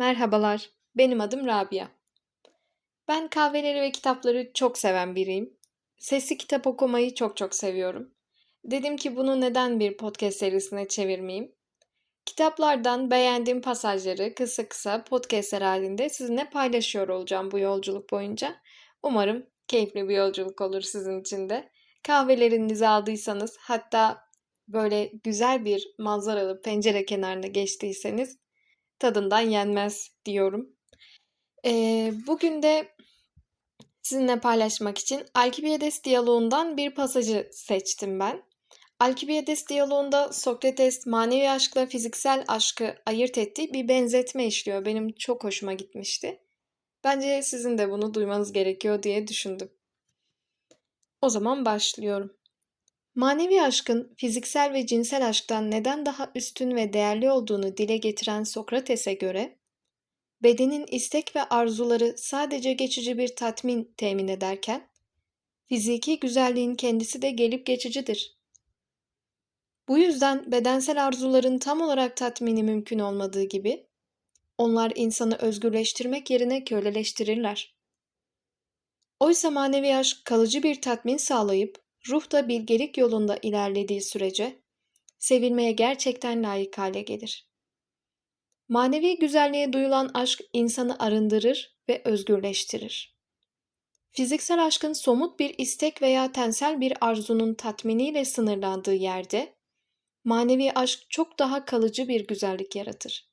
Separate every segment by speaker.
Speaker 1: Merhabalar, benim adım Rabia. Ben kahveleri ve kitapları çok seven biriyim. Sesli kitap okumayı çok çok seviyorum. Dedim ki bunu neden bir podcast serisine çevirmeyeyim? Kitaplardan beğendiğim pasajları kısa kısa podcastler halinde sizinle paylaşıyor olacağım bu yolculuk boyunca. Umarım keyifli bir yolculuk olur sizin için de. Kahvelerinizi aldıysanız hatta böyle güzel bir manzaralı pencere kenarına geçtiyseniz tadından yenmez diyorum. Ee, bugün de sizinle paylaşmak için Alkibiades diyaloğundan bir pasajı seçtim ben. Alkibiades diyaloğunda Sokrates manevi aşkla fiziksel aşkı ayırt ettiği bir benzetme işliyor. Benim çok hoşuma gitmişti. Bence sizin de bunu duymanız gerekiyor diye düşündüm. O zaman başlıyorum. Manevi aşkın fiziksel ve cinsel aşktan neden daha üstün ve değerli olduğunu dile getiren Sokrates'e göre, bedenin istek ve arzuları sadece geçici bir tatmin temin ederken, fiziki güzelliğin kendisi de gelip geçicidir. Bu yüzden bedensel arzuların tam olarak tatmini mümkün olmadığı gibi, onlar insanı özgürleştirmek yerine köleleştirirler. Oysa manevi aşk kalıcı bir tatmin sağlayıp ruh da bilgelik yolunda ilerlediği sürece sevilmeye gerçekten layık hale gelir. Manevi güzelliğe duyulan aşk insanı arındırır ve özgürleştirir. Fiziksel aşkın somut bir istek veya tensel bir arzunun tatminiyle sınırlandığı yerde, manevi aşk çok daha kalıcı bir güzellik yaratır.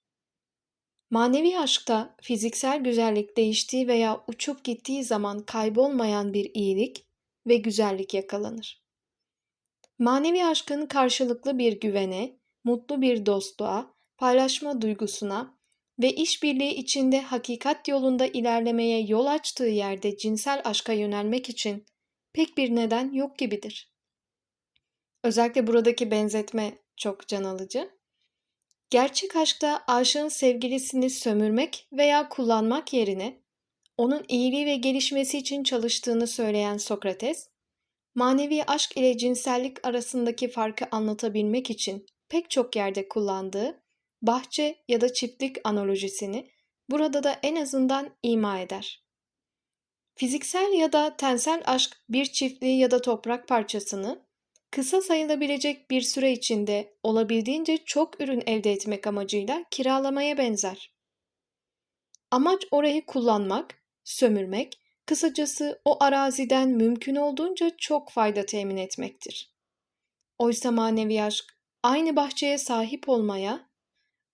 Speaker 1: Manevi aşkta fiziksel güzellik değiştiği veya uçup gittiği zaman kaybolmayan bir iyilik, ve güzellik yakalanır. Manevi aşkın karşılıklı bir güvene, mutlu bir dostluğa, paylaşma duygusuna ve işbirliği içinde hakikat yolunda ilerlemeye yol açtığı yerde cinsel aşka yönelmek için pek bir neden yok gibidir. Özellikle buradaki benzetme çok can alıcı. Gerçek aşkta aşığın sevgilisini sömürmek veya kullanmak yerine onun iyiliği ve gelişmesi için çalıştığını söyleyen Sokrates, manevi aşk ile cinsellik arasındaki farkı anlatabilmek için pek çok yerde kullandığı bahçe ya da çiftlik analojisini burada da en azından ima eder. Fiziksel ya da tensel aşk bir çiftliği ya da toprak parçasını kısa sayılabilecek bir süre içinde olabildiğince çok ürün elde etmek amacıyla kiralamaya benzer. Amaç orayı kullanmak sömürmek, kısacası o araziden mümkün olduğunca çok fayda temin etmektir. Oysa manevi aşk aynı bahçeye sahip olmaya,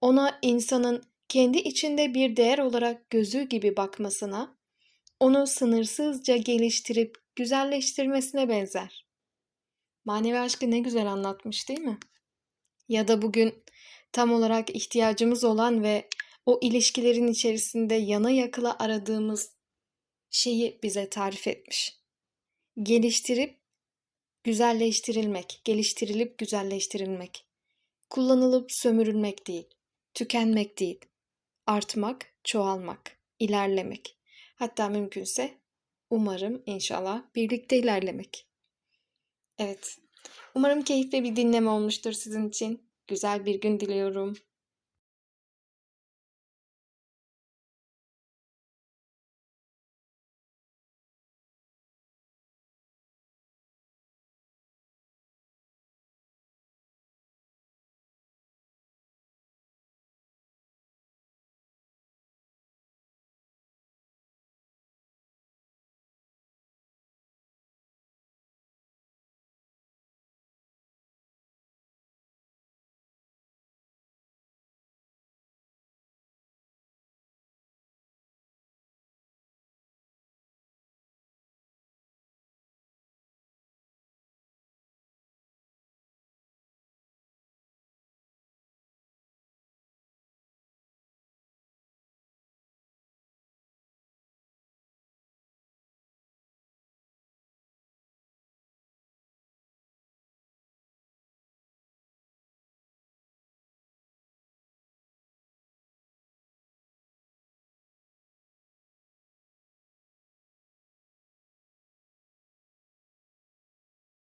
Speaker 1: ona insanın kendi içinde bir değer olarak gözü gibi bakmasına, onu sınırsızca geliştirip güzelleştirmesine benzer. Manevi aşkı ne güzel anlatmış değil mi? Ya da bugün tam olarak ihtiyacımız olan ve o ilişkilerin içerisinde yana yakıla aradığımız şeyi bize tarif etmiş. Geliştirip güzelleştirilmek, geliştirilip güzelleştirilmek. Kullanılıp sömürülmek değil, tükenmek değil. Artmak, çoğalmak, ilerlemek. Hatta mümkünse umarım inşallah birlikte ilerlemek. Evet. Umarım keyifli bir dinleme olmuştur sizin için. Güzel bir gün diliyorum.